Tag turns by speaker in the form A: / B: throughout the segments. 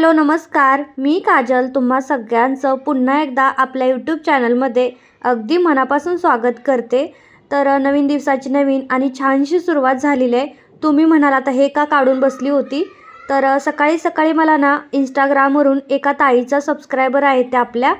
A: Hello नमस्कार. मी काजल. तुम्हा सगळ्यांचं पुन्हा एकदा आपल्या यूट्यूब चॅनलमध्ये अगदी मनापासून स्वागत करते. तर नवीन दिवसाची नवीन आणि छानशी सुरुवात झालेली आहे. तुम्ही म्हणाल आता हे का काढून बसली होती? तर सकाळी सकाळी मला ना इंस्टाग्रामवरून एका ताईचा सबस्क्रायबर आहे त्या आपल्या.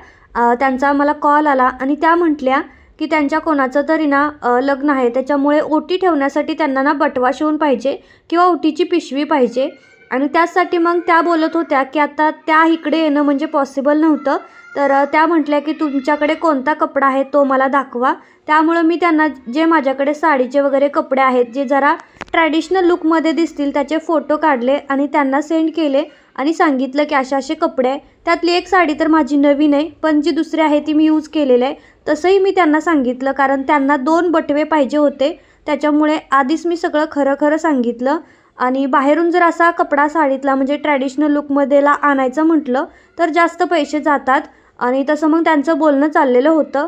A: त्यांचा मला कॉल आला आणि त्या म्हटल्या की त्यांच्या कोणाचं तरी ना लग्न आहे. त्याच्यामुळे ओटी ठेवण्यासाठी त्यांना ना बटवा शिवून पाहिजे किंवा ओटीची पिशवी पाहिजे. आणि त्याचसाठी मग त्या बोलत होत्या की आता त्या इकडे येणं म्हणजे पॉसिबल नव्हतं. तर त्या म्हटल्या की तुमच्याकडे कोणता कपडा आहे तो मला दाखवा. त्यामुळं मी त्यांना जे माझ्याकडे साडीचे वगैरे कपडे आहेत जे जरा ट्रॅडिशनल लुकमध्ये दिसतील त्याचे फोटो काढले आणि त्यांना सेंड केले आणि सांगितलं की असे असे कपडे आहे त्यातली एक साडी तर माझी नवीन आहे पण जी दुसरी आहे ती मी यूज केलेलं आहे. तसंही मी त्यांना सांगितलं कारण त्यांना दोन बटवे पाहिजे होते. त्याच्यामुळे आधीच मी सगळं खरं खरं सांगितलं. आणि बाहेरून जर असा कपडा साडीतला म्हणजे ट्रॅडिशनल लुकमध्येला आणायचं म्हटलं तर जास्त पैसे जातात. आणि तसं मग त्यांचं बोलणं चाललेलं होतं.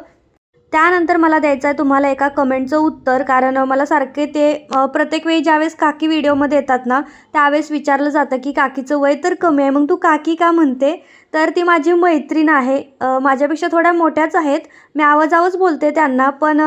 A: त्यानंतर मला द्यायचं आहे तुम्हाला एका कमेंटचं उत्तर कारण मला सारखे ते प्रत्येक वेळी ज्यावेळेस काकी व्हिडिओमध्ये येतात ना त्यावेळेस विचारलं जातं की काकीचं वय तर कमी आहे मग तू काकी का म्हणते? तर ती माझी मैत्रीण आहे. माझ्यापेक्षा थोड्या मोठ्याच आहेत. मी आवाजावच बोलते त्यांना पण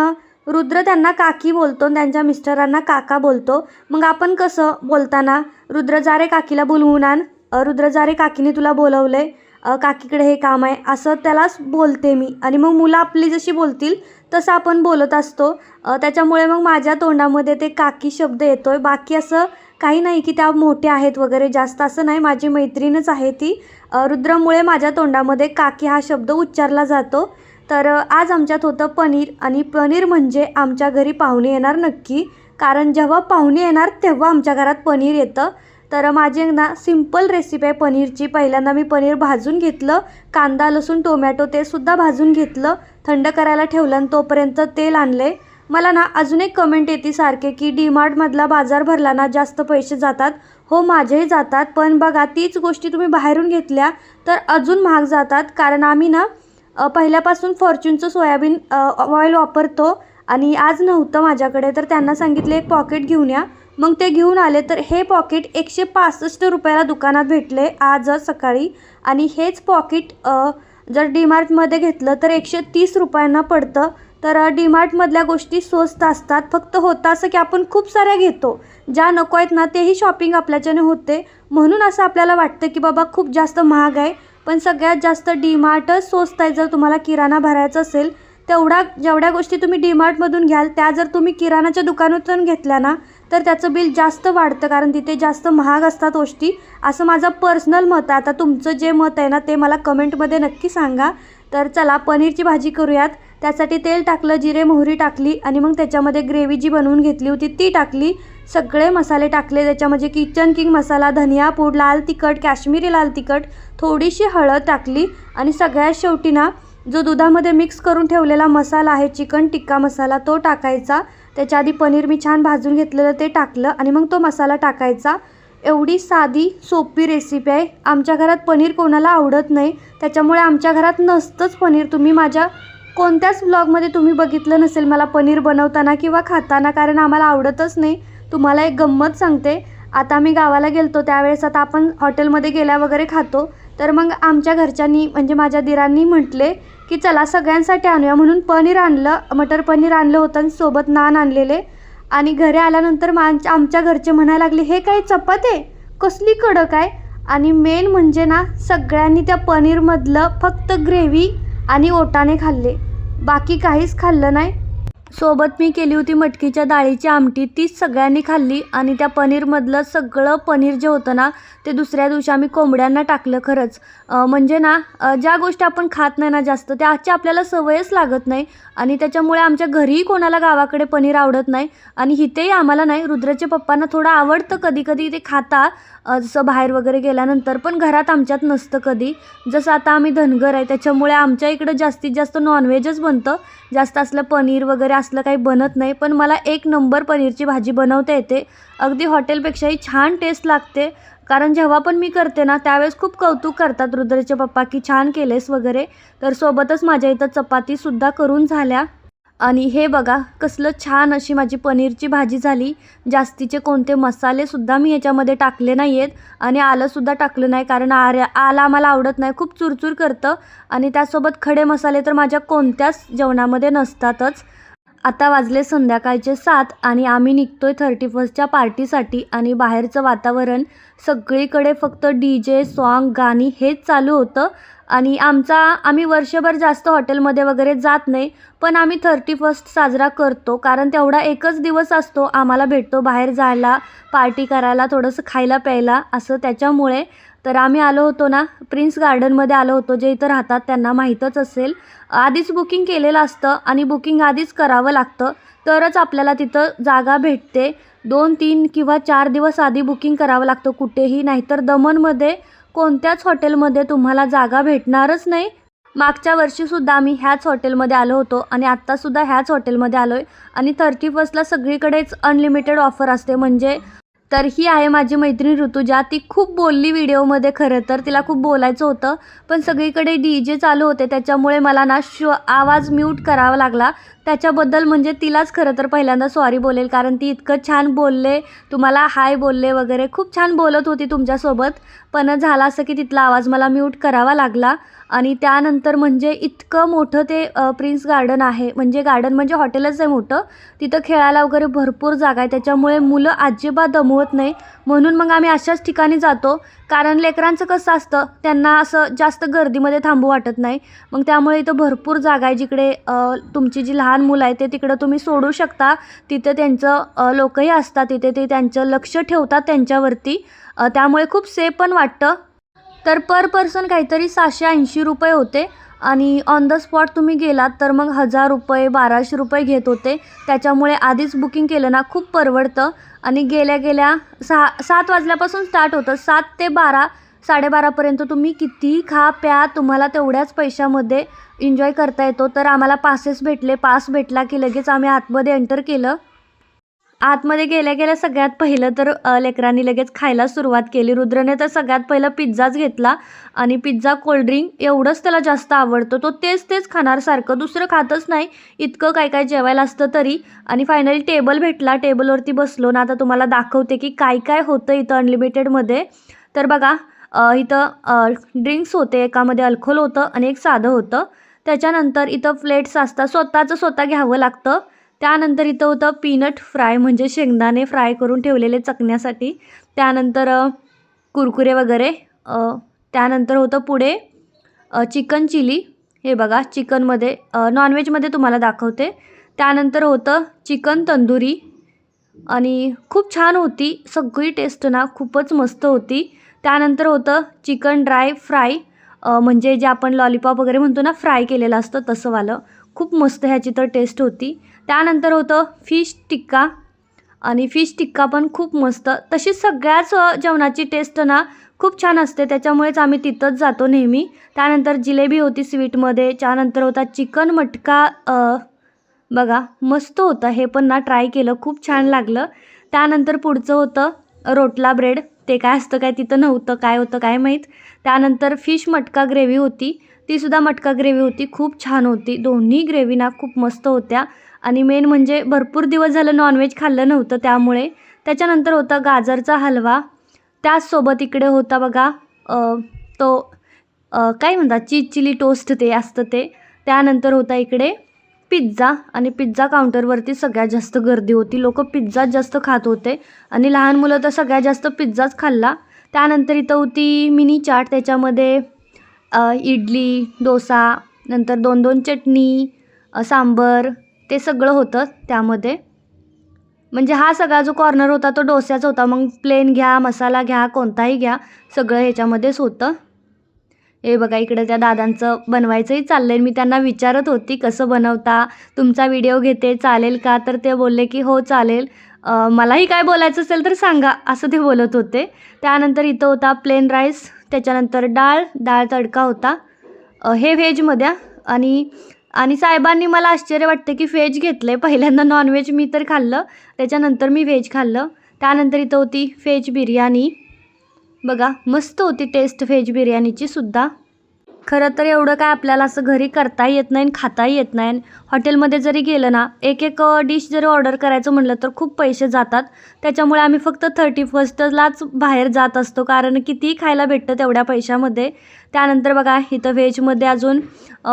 A: रुद्र त्यांना काकी बोलतो आणि त्यांच्या मिस्टरांना काका बोलतो. मग आपण कसं बोलताना? रुद्र काकीला बोलवून आण. रुद्रजारे रुद्र काकीने तुला बोलवलं आहे काकीकडे हे काम आहे. असं त्यालाच बोलते मी. आणि मग मुलं आपली जशी बोलतील तसं आपण बोलत असतो. त्याच्यामुळे मग माझ्या तोंडामध्ये ते काकी शब्द येतो आहे बाकी असं काही नाही की त्या मोठ्या आहेत वगैरे. जास्त असं नाही. माझी मैत्रीणच आहे ती. रुद्रमुळे माझ्या तोंडामध्ये काकी हा शब्द उच्चारला जातो. तर आज आमच्यात होतं पनीर आणि पनीर म्हणजे आमच्या घरी पाहुणे येणार नक्की. कारण जेव्हा पाहुणे येणार तेव्हा आमच्या घरात पनीर येतं. तर माझी ना सिंपल रेसिपी आहे पनीरची. पहिल्यांदा मी पनीर भाजून घेतलं. कांदा लसूण टोमॅटो ते सुद्धा भाजून घेतलं. थंड करायला ठेवलं आणि तोपर्यंत तेल आणले. मला ना अजून एक कमेंट येते सारखे की डीमार्टमधला बाजार भरला ना जास्त पैसे जातात. हो माझेही जातात. पण बघा तीच गोष्टी तुम्ही बाहेरून घेतल्या तर अजून महाग जातात. कारण आम्ही ना पहिल्यापासून फॉर्च्यूनचं सोयाबीन ऑइल वापरतो आणि आज नव्हतं माझ्याकडे तर त्यांना सांगितलं एक पॉकेट घेऊन या. मग ते घेऊन आले तर हे पॉकेट एकशे पासष्ट रुपयाला दुकानात भेटले आजच सकाळी. आणि हेच पॉकेट जर डीमार्टमध्ये घेतलं तर एकशे तीस रुपयांना पडतं. तर डीमार्टमधल्या गोष्टी स्वस्त असतात. फक्त होतं असं की आपण खूप साऱ्या घेतो. ज्या नको आहेत ना तेही शॉपिंग आपल्याच्याने होते. म्हणून असं आपल्याला वाटतं की बाबा खूप जास्त महाग आहे. पण सगळ्यात जास्त डीमार्टच स्वस्त आहे. जर तुम्हाला किराणा भरायचा असेल तेवढा जेवढ्या गोष्टी तुम्ही डीमार्टमधून घ्याल त्या जर तुम्ही किराणाच्या दुकानातून घेतल्या ना तर त्याचं बिल जास्त वाढतं. कारण तिथे जास्त महाग असतात गोष्टी. असं माझं पर्सनल मत आहे. आता तुमचं जे मत आहे ना ते मला कमेंटमध्ये नक्की सांगा. तर चला पनीरची भाजी करूयात. त्यासाठी तेल टाकलं जिरे मोहरी टाकली आणि मग त्याच्यामध्ये ग्रेव्ही जी बनवून घेतली होती ती टाकली. सगळे मसाले टाकले त्याच्यामध्ये किचन किंग मसाला धनिया पूड लाल तिखट काश्मीरी लाल तिखट थोडीशी हळद टाकली आणि सगळ्यात शेवटी ना जो दुधामध्ये मिक्स करून ठेवलेला मसाला आहे चिकन टिक्का मसाला तो टाकायचा. त्याच्या आधी पनीर मी छान भाजून घेतलेलं ते टाकलं आणि मग तो मसाला टाकायचा. एवढी साधी सोपी रेसिपी आहे. आमच्या घरात पनीर कोणाला आवडत नाही. त्याच्यामुळे आमच्या घरात नसतंच पनीर. तुम्ही माझ्या कोणत्याच ब्लॉगमध्ये तुम्ही बघितलं नसेल मला पनीर बनवताना किंवा खाताना कारण आम्हाला आवडतच नाही. तुम्हाला एक गंमत सांगते. आता मी गावाला गेलतो त्यावेळेस आता आपण हॉटेलमध्ये गेल्या वगैरे खातो. तर मग आमच्या घरच्यांनी म्हणजे माझ्या दिरांनी म्हटले की चला सगळ्यांसाठी आणूया. म्हणून पनीर आणलं मटर पनीर आणलं होतं आणि सोबत नान आणलेले. आणि घरी आल्यानंतर मा आमच्या घरचे म्हणायला लागले हे काय आहे कसली कडक आहे? आणि मेन म्हणजे ना सगळ्यांनी त्या पनीरमधलं फक्त ग्रेव्ही आणि ओटाने खाल्ले. बाकी काहीच खाल्लं नाही. सोबत मी केली होती मटकीच्या डाळीची आमटी. तीच सगळ्यांनी खाल्ली आणि त्या पनीरमधलं सगळं पनीर जे होतं ना ते दुसऱ्या दिवशी आम्ही कोंबड्यांना टाकलं खरंच. म्हणजे ना ज्या गोष्टी आपण खात नाही ना जास्त त्या आजच्या आपल्याला सवयच लागत नाही आणि त्याच्यामुळे आमच्या घरीही कोणाला गावाकडे पनीर आवडत नाही आणि इथेही आम्हाला नाही रुद्राच्या पप्पांना थोडं आवडतं कधी कधी ते खाता. जसं बाहेर वगैरे गेल्यानंतर पण घरात आमच्यात नसतं कधी. जसं आता आम्ही धनगर आहे त्याच्यामुळे आमच्या इकडं जास्तीत जास्त नॉनव्हेजच बनतं. जास्त असलं पनीर वगैरे असलं काही बनत नाही पण मला एक नंबर पनीरची भाजी बनवता येते. अगदी हॉटेलपेक्षाही छान टेस्ट लागते. कारण जेव्हा पण मी करते ना त्यावेळेस खूप कौतुक करतात रुद्रचे पप्पा की छान केलेस वगैरे. तर सोबतच माझ्या इथं चपातीसुद्धा करून झाल्या. आणि हे बघा कसलं छान अशी माझी पनीरची भाजी झाली. जास्तीचे कोणते मसालेसुद्धा मी याच्यामध्ये टाकले नाही आहेत आणि आलंसुद्धा टाकलं नाही कारण आर्या आलं आम्हाला आवडत नाही. खूप चुरचूर करतं. आणि त्यासोबत खडे मसाले तर माझ्या कोणत्याच जेवणामध्ये नसतातच. आता वाजले संध्याकाळचे सात आणि आम्ही निघतोय थर्टी फर्स्टच्या पार्टीसाठी आणि बाहेरचं वातावरण सगळीकडे फक्त डी जे सॉन्ग गाणी हेच चालू होतं. आणि आमचा आम्ही वर्षभर जास्त हॉटेलमध्ये वगैरे जात नाही पण आम्ही थर्टी फर्स्ट साजरा करतो कारण तेवढा एकच दिवस असतो आम्हाला भेटतो बाहेर जायला पार्टी करायला थोडंसं खायला प्यायला असं त्याच्यामुळे. तर आम्ही आलो होतो ना प्रिन्स गार्डनमध्ये आलो होतो जे इथं राहतात त्यांना माहीतच असेल. आधीच बुकिंग केलेलं असतं आणि बुकिंग आधीच करावं लागतं तरच आपल्याला तिथं जागा भेटते. दोन तीन किंवा चार दिवस आधी बुकिंग करावं लागतं कुठेही नाहीतर दमनमध्ये कोणत्याच हॉटेलमध्ये तुम्हाला जागा भेटणारच नाही. मागच्या वर्षीसुद्धा आम्ही ह्याच हॉटेलमध्ये आलो होतो आणि आत्तासुद्धा ह्याच हॉटेलमध्ये आलो आहे आणि थर्टी फर्स्टला सगळीकडेच अनलिमिटेड ऑफर असते. म्हणजे तर ही आहे माझी मैत्रीण ऋतुजा ती खूप बोलली व्हिडिओमध्ये खरं तर. तिला खूप बोलायचं होतं पण सगळीकडे डी जे चालू होते त्याच्यामुळे मला ना श आवाज म्यूट करावा लागला. त्याच्याबद्दल म्हणजे तिलाच खरं तर पहिल्यांदा सॉरी बोलेल कारण ती इतकं छान बोलले तुम्हाला हाय बोलले वगैरे खूप छान बोलत होती तुमच्यासोबत. पण झालं असं की तिथला आवाज मला म्यूट करावा लागला आणि त्यानंतर म्हणजे इतकं मोठं ते प्रिन्स गार्डन आहे. म्हणजे गार्डन म्हणजे हॉटेलच आहे मोठं. तिथं खेळायला वगैरे भरपूर जागा आहे. त्याच्यामुळे मुलं अजिबात दमवत नाही. म्हणून मग आम्ही अशाच ठिकाणी जातो. कारण लेकरांचं कसं असतं त्यांना असं जास्त गर्दीमध्ये थांबू वाटत नाही. मग त्यामुळे इथं भरपूर जागा आहे जिकडे तुमची जी लहान मुलं आहे ते तिकडं तुम्ही सोडू शकता. तिथे त्यांचं लोकही असतात तिथे ते त्यांचं लक्ष ठेवतात त्यांच्यावरती. त्यामुळे खूप सेफ पण वाटतं. तर पर पर्सन काहीतरी सहाशे ऐंशी रुपये होते. आणि ऑन द स्पॉट तुम्ही गेलात तर मग हजार रुपये बाराशे रुपये घेत होते. त्याच्यामुळे आधीच बुकिंग केलं ना खूप परवडतं. आणि गेल्या गेल्या सहा सात वाजल्यापासून स्टार्ट होतं. सात ते बारा साडेबारापर्यंत तुम्ही कितीही खा प्या तुम्हाला तेवढ्याच पैशामध्ये एन्जॉय करता येतो. तर आम्हाला पासेस भेटले. पास भेटला की लगेच आम्ही आतमध्ये एंटर केलं. आतमध्ये गेल्या गेल्या सगळ्यात पहिलं तर लेकरांनी लगेच खायला सुरुवात केली. रुद्रने तर सगळ्यात पहिलं पिझ्झाच घेतला आणि पिझ्झा कोल्ड्रिंक एवढंच त्याला जास्त आवडतं. तो तेच तेच खाणार सारखं दुसरं खातच नाही. इतकं काय काय जेवायला असतं तरी. आणि फायनली टेबल भेटला. टेबलवरती बसलो ना आता तुम्हाला दाखवते की काय काय होतं इथं अनलिमिटेडमध्ये तर बघा इथं ड्रिंक्स होते. एकामध्ये अल्कोहोल होतं आणि एक साधं होतं. त्याच्यानंतर इथं प्लेट्स असतात. स्वतःचं स्वतः घ्यावं लागतं. त्यानंतर इथं होतं पीनट फ्राय म्हणजे शेंगदाणे फ्राय करून ठेवलेले चकण्यासाठी. त्यानंतर कुरकुरे वगैरे त्यानंतर होतं पुढे चिकन चिली हे बघा चिकनमध्ये नॉनव्हेजमध्ये तुम्हाला दाखवते. त्यानंतर होतं चिकन तंदुरी. आणि खूप छान होती. सगळी टेस्ट ना खूपच मस्त होती. त्यानंतर होतं चिकन ड्राय फ्राय म्हणजे जे आपण लॉलीपॉप वगैरे म्हणतो ना फ्राय केलेलं असतं तसंवालं खूप मस्त ह्याची तर टेस्ट होती. त्यानंतर होतं फिश टिक्का. आणि फिश टिक्का पण खूप मस्त. तशी सगळ्याच जेवणाची टेस्ट ना खूप छान असते. त्याच्यामुळेच आम्ही तिथंच जातो नेहमी. त्यानंतर जिलेबी होती स्वीटमध्ये. त्यानंतर होता चिकन मटका बघा मस्त होतं. हे पण ना ट्राय केलं. खूप छान लागलं. त्यानंतर पुढचं होतं रोटला ब्रेड. ते काय असतं काय तिथं नव्हतं काय होतं काय माहीत. त्यानंतर फिश मटका ग्रेव्ही होती. तीसुद्धा मटका ग्रेव्ही होती. खूप छान होती. दोन्ही ग्रेव्ही ना खूप मस्त होत्या. आणि मेन म्हणजे भरपूर दिवस झालं नॉनव्हेज खाल्लं नव्हतं त्यामुळे. त्याच्यानंतर होता गाजरचा हलवा. त्याचसोबत इकडे होता बघा तो काय म्हणतात चीज चिली टोस्ट ते असतं ते. त्यानंतर होता इकडे पिझ्झा आणि पिझ्झा काउंटरवरती सगळ्यात जास्त गर्दी होती. लोक पिझ्झाच जास्त खात होते आणि लहान मुलं तर सगळ्यात जास्त पिझ्झाच खाल्ला. त्यानंतर इथं होती मिनी चाट त्याच्यामध्ये इडली डोसा नंतर दोन दोन चटणी सांबर ते सगळं होतं त्यामध्ये. म्हणजे हा सगळा जो कॉर्नर होता तो डोस्याचा होता. मग प्लेन घ्या मसाला घ्या कोणताही घ्या सगळं ह्याच्यामध्येच होतं. हे बघा इकडे त्या दादांचं बनवायचंही चाललं आहे मी त्यांना विचारत होती कसं बनवता? तुमचा व्हिडिओ घेते चालेल का? तर ते बोलले की हो चालेल. मलाही काय बोलायचं असेल तर सांगा असं ते बोलत होते. त्यानंतर इथं होता प्लेन राईस त्याच्यानंतर डाळ डाळ तडका होता. हे व्हेजमध्ये आणि आणि साहेबांनी मला आश्चर्य वाटतं की व्हेज घेतलं आहे पहिल्यांदा नॉनव्हेज मी तर खाल्लं. त्याच्यानंतर मी व्हेज खाल्लं. त्यानंतर इथं होती व्हेज बिर्याणी. बघा मस्त होती टेस्ट व्हेज बिर्याणीची सुद्धा. खरं तर एवढं काय आपल्याला असं घरी करताही येत नाही आणि खाताही येत नाही. आणि हॉटेलमध्ये जरी गेलं ना एक एक डिश जरी ऑर्डर करायचं म्हटलं तर खूप पैसे जातात. त्याच्यामुळे आम्ही फक्त थर्टी फर्स्टलाच बाहेर जात असतो कारण कितीही खायला भेटतं तेवढ्या पैशामध्ये. त्यानंतर बघा इथं व्हेजमध्ये अजून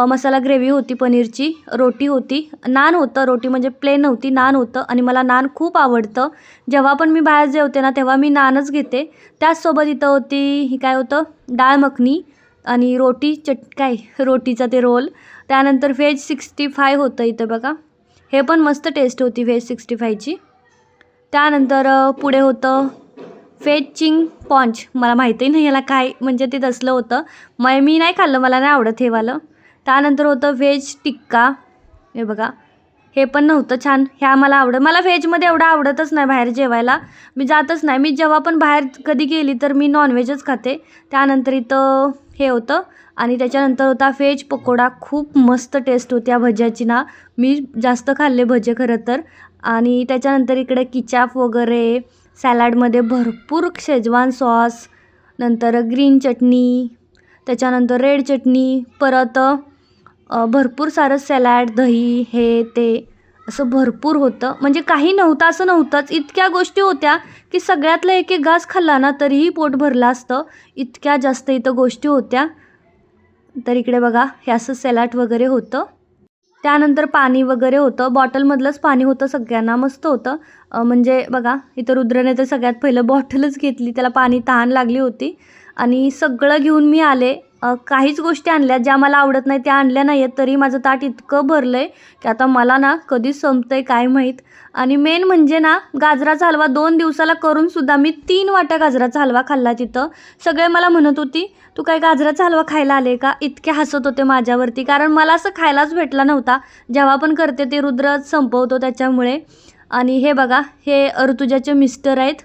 A: मसाला ग्रेव्ही होती पनीरची रोटी होती. नान होतं रोटी म्हणजे प्लेन नव्हती नान होतं. आणि मला नान खूप आवडतं. जेव्हा पण मी बाहेर जेवते ना तेव्हा मी नानच घेते. त्याचसोबत इथं होती ही काय होतं डाळ मखनी. आणि रोटी चट काय? रोटीचा ते रोल. त्यानंतर व्हेज सिक्स्टी फाय होतं इथं बघा. हे पण मस्त टेस्ट होती व्हेज सिक्स्टी फायची. त्यानंतर पुढे होतं व्हेज चिंग पॉन्च. मला माहिती नाही याला काय म्हणजे ते तसलं होतं. मग मी नाही खाल्लं मला नाही आवडत हे वालं. त्यानंतर होतं व्हेज टिक्का. हे बघा. हे पण नव्हतं छान. ह्या मला आवडत मला व्हेजमध्ये एवढं आवडतच नाही बाहेर जेवायला. मी जातच नाही. मी जेव्हा पण बाहेर कधी गेली तर मी नॉनव्हेजच खाते. त्यानंतर इथं हे होतं. आणि त्याच्यानंतर होता व्हेज पकोडा. खूप मस्त टेस्ट होती या भज्याची ना. मी जास्त खाल्ले भजे खरं तर. आणि त्याच्यानंतर इकडे किचाप वगैरे सॅलाडमध्ये भरपूर शेजवान सॉस नंतर ग्रीन चटणी त्याच्यानंतर रेड चटणी परत भरपूर सारं सॅलॅड दही हे ते. असं भरपूर होतं. म्हणजे काही नव्हतं असं नव्हतंच. इतक्या गोष्टी होत्या की सगळ्यातला एक एक घास खाल्ला ना तरीही पोट भरलं असतं. इतक्या जास्त इथं गोष्टी होत्या. तर इकडे बघा हे असं सॅलॅट वगैरे होतं. त्यानंतर पाणी वगैरे होतं. बॉटलमधलंच पाणी होतं सगळ्यांना मस्त होतं. म्हणजे बघा इथं रुद्रने तर सगळ्यात पहिलं बॉटलच घेतली. त्याला पाणी तहान लागली होती. आणि सगळं घेऊन मी आले. काहीच गोष्टी आणल्या ज्या मला आवडत नाही त्या आणल्या नाही आहेत तरी माझं ताट इतकं भरलं आहे की आता मला ना कधी संपतं आहे काय माहीत. आणि मेन म्हणजे ना गाजराचा हलवा दोन दिवसाला करूनसुद्धा मी तीन वाट्या गाजराचा हलवा खाल्ला तिथं. सगळे मला म्हणत होती तू काय गाजराचा हलवा खायला आले का? इतके हसत होते माझ्यावरती कारण मला असं खायलाच भेटला नव्हता. जेव्हा पण करते ते रुद्रच संपवतो त्याच्यामुळे. आणि हे बघा हे ऋतुजाचे मिस्टर आहेत.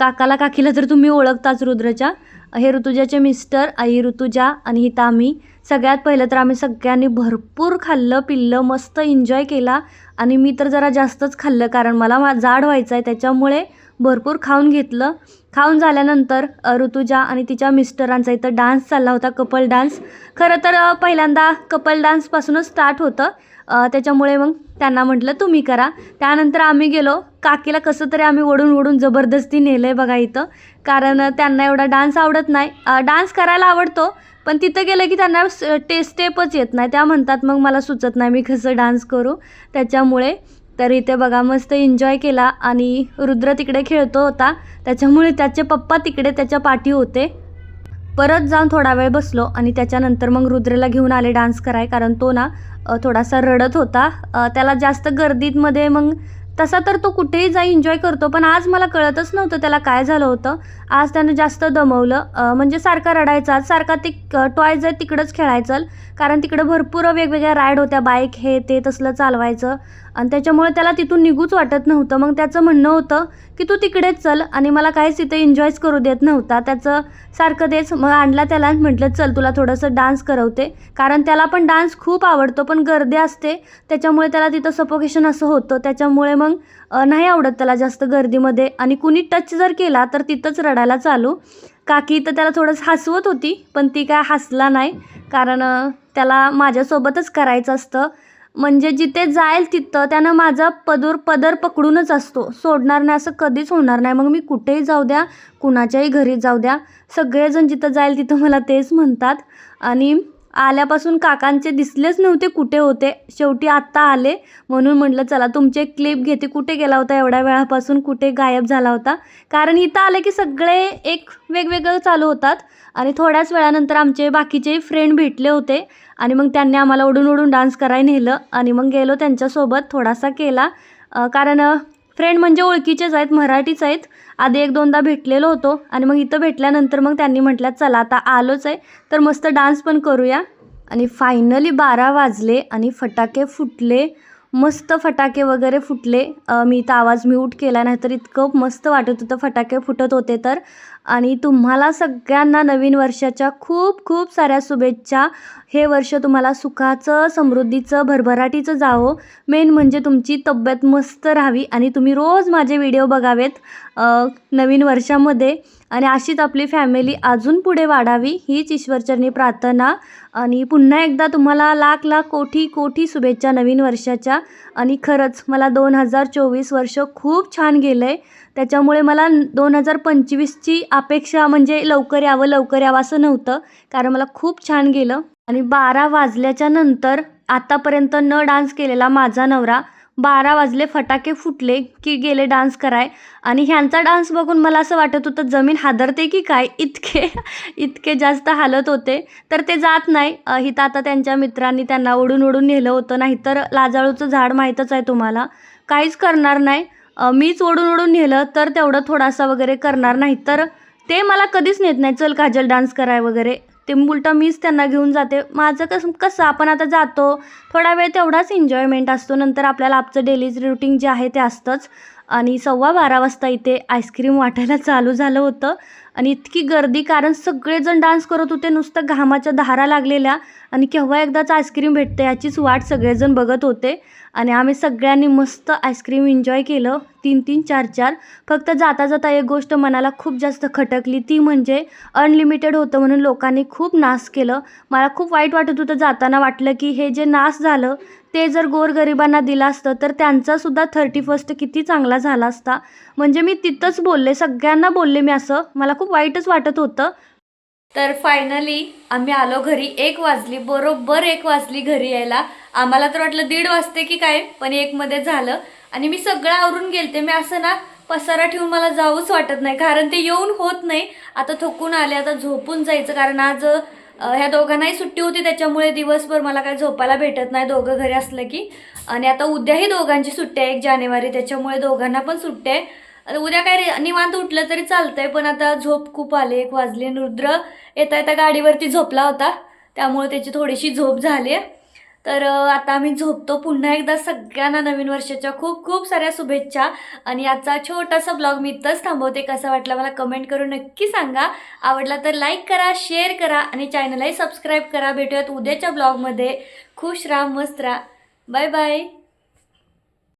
A: काकाला काकीला तर तुम्ही ओळखताच रुद्रच्या. हे ऋतुजाचे मिस्टर आई ऋतुजा आणि ही तामी सगळ्यात पहिलं तर आम्ही सगळ्यांनी भरपूर खाल्लं पिल्लं मस्त एन्जॉय केला. आणि मी तर जरा जास्तच खाल्लं कारण मला मा जाड व्हायचं आहे त्याच्यामुळे भरपूर खाऊन घेतलं. खाऊन झाल्यानंतर ऋतुजा आणि तिच्या मिस्टरांचा इथं डान्स चालला होता कपल डान्स खरं तर पहिल्यांदा कपल डान्सपासूनच स्टार्ट होतं. त्याच्यामुळे मग त्यांना म्हटलं तुम्ही करा. त्यानंतर आम्ही गेलो. काकीला कसं तरी आम्ही ओढून ओढून जबरदस्ती नेलं आहे बघा इथं. कारण त्यांना एवढा डान्स आवडत नाही. डान्स करायला आवडतो पण तिथं गेलं की त्यांना स- स्टेपच येत नाही. त्या म्हणतात मग मला सुचत नाही मी कसं डान्स करू. त्याच्यामुळे तर इथे बघा मस्त एन्जॉय केला. आणि रुद्र तिकडे खेळतो होता. त्याच्यामुळे त्याचे पप्पा तिकडे त्याच्या पाठी होते. परत जाऊन थोडा वेळ बसलो आणि त्याच्यानंतर मग रुद्रला घेऊन आले डान्स कराय कारण तो ना थोडासा रडत होता. त्याला जास्त गर्दीतमध्ये मग तसा तर तो कुठेही जाई एन्जॉय करतो पण आज मला कळतच नव्हतं त्याला काय झालं होतं. आज त्यानं जास्त दमवलं म्हणजे सारखा रडायचा सारखा ते टॉयज आहे तिकडंच खेळायचं कारण तिकडं भरपूर वेगवेगळ्या राईड होत्या बाईक हे ते तसलं चालवायचं. आणि त्याच्यामुळे त्याला तिथून निघूच वाटत नव्हतं. मग त्याचं म्हणणं होतं की तू तिकडेच चल आणि मला काहीच तिथे एन्जॉयच करू देत नव्हता. त्याचं सारखं तेच मग आणला त्याला म्हटलं चल तुला थोडंसं डान्स करवते. कारण त्याला पण डान्स खूप आवडतो पण गर्दी असते. त्याच्यामुळे त्याला तिथं सपोकेशन असं होतं. त्याच्यामुळे मग मग नाही आवडत त्याला जास्त गर्दीमध्ये. आणि कुणी टच जर केला तर तिथंच रडायला चालू. काकी तर त्याला थोडंसं हसवत होती पण ती काय हसला नाही. कारण त्याला माझ्यासोबतच करायचं असतं. म्हणजे जिथे जाईल तिथं त्यानं माझा पदूर पदर पकडूनच असतो. सोडणार नाही असं कधीच होणार नाही. मग मी कुठेही जाऊ द्या कुणाच्याही घरी जाऊ द्या. सगळेजण जिथं जाईल तिथं मला तेच म्हणतात. आणि आल्यापासून काकांचे दिसलेच नव्हते कुठे होते. शेवटी आत्ता आले. म्हणून म्हटलं चला तुमचे क्लिप घेते. कुठे गेला होता? एवढ्या वेळापासून कुठे गायब झाला होता? कारण इथं आले की सगळे एक वेगवेगळं चालू होतात. आणि थोड्याच वेळानंतर आमचे बाकीचे फ्रेंड भेटले होते. आणि मग त्यांनी आम्हाला ओढून ओढून डान्स करायला नेलं. आणि मग गेलो त्यांच्यासोबत थोडासा केला. कारण फ्रेंड म्हणजे ओळखीचेच आहेत मराठीच आहेत. आधी एक दोनदा भेटलेलो होतो आणि मग इथं भेटल्यानंतर मग त्यांनी म्हटलं चला आता आलोच आहे. तर मस्त डान्स पण करूया. आणि फायनली बारा वाजले आणि फटाके फुटले. मस्त फटाके वगैरे फुटले. मी तर आवाज म्यूट केला नाही तर इतकं मस्त वाटत होतं फटाके फुटत होते तर. आणि तुम्हाला सगळ्यांना नवीन वर्षाच्या खूप खूप साऱ्या शुभेच्छा. हे वर्ष तुम्हाला सुखाचं समृद्धीचं भरभराटीचं जावं. मेन म्हणजे तुमची तब्येत मस्त राहावी आणि तुम्ही रोज माझे व्हिडिओ बघावेत नवीन वर्षामध्ये. आणि अशीच आपली फॅमिली अजून पुढे वाढावी हीच ईश्वरचरणी प्रार्थना. आणि पुन्हा एकदा तुम्हाला लाख लाख कोटी कोटी शुभेच्छा नवीन वर्षाच्या. आणि खरंच मला दोन हजार चोवीस वर्ष खूप छान गेलं आहे त्याच्यामुळे मला दोन हजार पंचवीसची अपेक्षा म्हणजे लवकर यावं लवकर यावं असं नव्हतं कारण मला खूप छान गेलं. आणि बारा वाजल्याच्या नंतर आतापर्यंत न डान्स केलेला माझा नवरा बारा वाजले फटाके फुटले की गेले डान्स कराय. आणि ह्यांचा डान्स बघून मला असं वाटत होतं जमीन हादरते की काय? इतके इतके जास्त हालत होते. तर ते जात नाही. अ, इथं आता त्यांच्या मित्रांनी त्यांना ओढून ओढून नेलं होतं. नाहीतर लाजाळूचं झाड माहीतच आहे तुम्हाला. काहीच करणार नाही. मीच ओढून ओढून नेलं तर तेवढं थोडासा वगैरे करणार. नाही तर ते मला कधीच नेत नाही. चल काजल डान्स कराय वगैरे. ते उलटं मीच त्यांना घेऊन जाते. माझं कसं कसं आपण आता जातो थोडा वेळ तेवढाच एन्जॉयमेंट असतो. नंतर आपल्याला आपचं डेलीज रुटीन जे आहे ते असतंच. आणि सव्वा बारा वाजता इथे आईस्क्रीम वाटायला चालू झालं होतं. आणि इतकी गर्दी कारण सगळेजण डान्स करत होते नुसतं घामाच्या धारा लागलेल्या. आणि केव्हा एकदाच आईस्क्रीम भेटते याचीच वाट सगळेजण बघत होते. आणि आम्ही सगळ्यांनी मस्त आईस्क्रीम एन्जॉय केलं तीन तीन चार चार. फक्त जाता जाता एक गोष्ट मनाला खूप जास्त खटकली ती म्हणजे अनलिमिटेड होतं म्हणून लोकांनी खूप नास केलं. मला खूप वाईट वाटत होतं जाताना वाटलं की हे जे नास झालं ते जर गोरगरिबांना दिलं असतं तर त्यांचासुद्धा थर्टी फर्स्ट किती चांगला झाला असता. म्हणजे मी तिथंच बोलले सगळ्यांना बोलले मी असं. मला खूप वाईटच वाटत होतं. तर फायनली आम्ही आलो घरी. एक वाजली बरोबर एक वाजली घरी यायला. आम्हाला तर वाटलं दीड वाजते की काय पण एकमध्ये झालं. आणि मी सगळं आवरून गेलते. मी असं ना पसारा ठेवून मला जाऊच वाटत नाही कारण ते येऊन होत नाही. आता थकून आले आता झोपून जायचं कारण आज ह्या दोघांनाही सुट्टी होती त्याच्यामुळे दिवसभर मला काय झोपायला भेटत नाही दोघं घरी असलं की. आणि आता उद्याही दोघांची सुट्टी आहे एक जानेवारी त्याच्यामुळे दोघांना पण सुट्टी आहे. आता उद्या काय रे निवांत उठलं तरी चालतंय पण आता झोप खूप आले एक वाजले रुद्र येता येता गाडीवरती झोपला होता त्यामुळे त्याची थोडीशी झोप झाली आहे. तर आता आम्ही झोपतो पुन्हा एकदा सगळ्यांना नवीन वर्षाच्या खूप खूप साऱ्या शुभेच्छा. आणि आजचा छोटासा ब्लॉग मी इथंच थांबवते कसा वाटला मला कमेंट करून नक्की सांगा. आवडला तर लाईक करा शेअर करा आणि चॅनलही सबस्क्राईब करा. भेटूयात उद्याच्या ब्लॉगमध्ये. खुश राहा मस्त राहा. Bye bye.